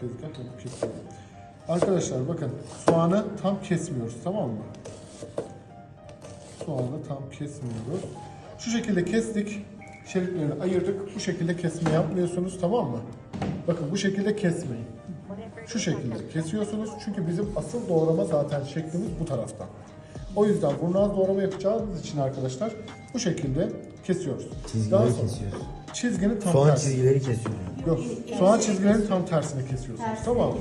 tezgah yapıp kesiyorum. Arkadaşlar bakın soğanı tam kesmiyoruz tamam mı? Soğanı tam kesmiyoruz. Şu şekilde kestik. Şeritlerini ayırdık. Bu şekilde kesme yapmıyorsunuz tamam mı? Bakın bu şekilde kesmeyin. Şu şekilde kesiyorsunuz. Çünkü bizim asıl doğrama zaten şeklimiz bu taraftan. O yüzden kurnaz doğrama yapacağımız için arkadaşlar bu şekilde kesiyoruz. Çizgileri Daha sonra kesiyoruz. Çizginin tam Soğan tersi. çizgileri kesiyoruz. Yok. Soğan çizgilerinin tam tersine kesiyorsunuz. Tamam mı?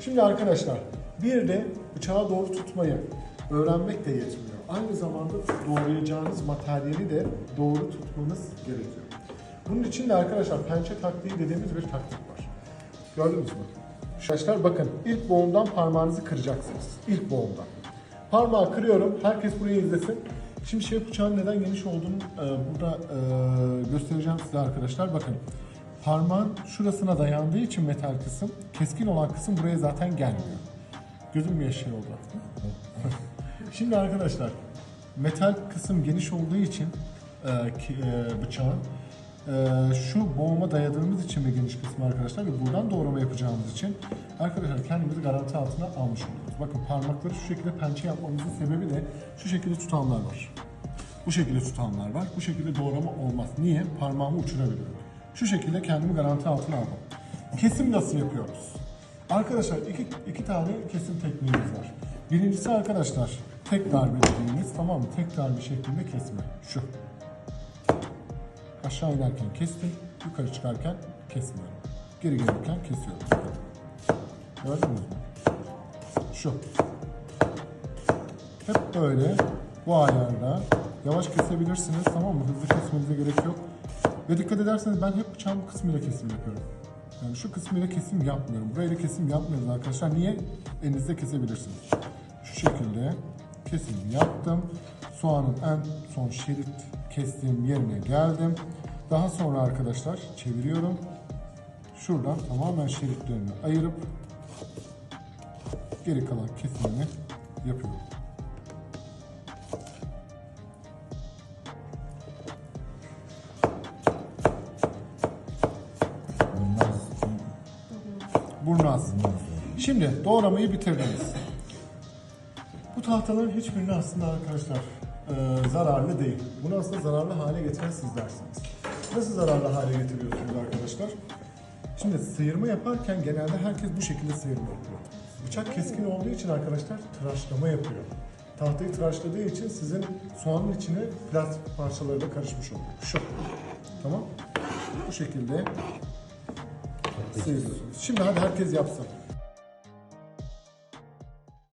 Şimdi arkadaşlar bir de bıçağı doğru tutmayı öğrenmek de yetmiyor. Aynı zamanda doğrayacağınız materyali de doğru tutmanız gerekiyor. Bunun için de arkadaşlar pençe taktiği dediğimiz bir taktik var. Gördünüz mü? Arkadaşlar bakın ilk boğumdan parmağınızı kıracaksınız. İlk boğumdan. Parmağı kırıyorum. Herkes burayı izlesin. Şimdi şef bıçağın neden geniş olduğunu e, burada e, göstereceğim size arkadaşlar. Bakın parmağın şurasına dayandığı için metal kısım, keskin olan kısım buraya zaten gelmiyor. Gözüm bir şey oldu. Şimdi arkadaşlar metal kısım geniş olduğu için e, bıçağın şu boğuma dayadığımız için ve geniş kısmı arkadaşlar ve buradan doğrama yapacağımız için arkadaşlar kendimizi garanti altına almış oluyoruz. Bakın parmakları şu şekilde pençe yapmamızın sebebi de şu şekilde tutanlar var. Bu şekilde tutanlar var. Bu şekilde doğrama olmaz. Niye? Parmağımı uçurabiliyorum. Şu şekilde kendimi garanti altına aldım. Kesim nasıl yapıyoruz? Arkadaşlar iki, iki tane kesim tekniğimiz var. Birincisi arkadaşlar tek darbe dediğimiz tamam mı? Tek darbe şeklinde kesme. Şu. Aşağı inerken kestim. Yukarı çıkarken kesmiyorum. Geri gelirken kesiyorum. Gördünüz mü? Şu. Hep böyle bu ayarda yavaş kesebilirsiniz tamam mı? Hızlı kesmenize gerek yok. Ve dikkat ederseniz ben hep bıçağın bu kısmıyla kesim yapıyorum. Yani şu kısmıyla kesim yapmıyorum. Burayla kesim yapmıyoruz arkadaşlar. Niye? Elinizde kesebilirsiniz. Şu şekilde kesim yaptım. Soğanın en son şerit kestiğim yerine geldim. Daha sonra arkadaşlar çeviriyorum. Şuradan tamamen şeritlerini ayırıp geri kalan kesimini yapıyorum. Burnaz. Şimdi doğramayı bitirdiniz. Bu tahtaların hiçbirini aslında arkadaşlar e, zararlı değil. Bunu aslında zararlı hale getiren sizlersiniz. Nasıl zararlı hale getiriyorsunuz arkadaşlar? Şimdi sıyırma yaparken genelde herkes bu şekilde sıyırma yapıyor. Bıçak keskin olduğu için arkadaşlar tıraşlama yapıyor. Tahtayı tıraşladığı için sizin soğanın içine plastik parçalarıyla karışmış oluyor. Şu. Tamam. Bu şekilde sıyırıyorsunuz. Şimdi hadi herkes yapsın.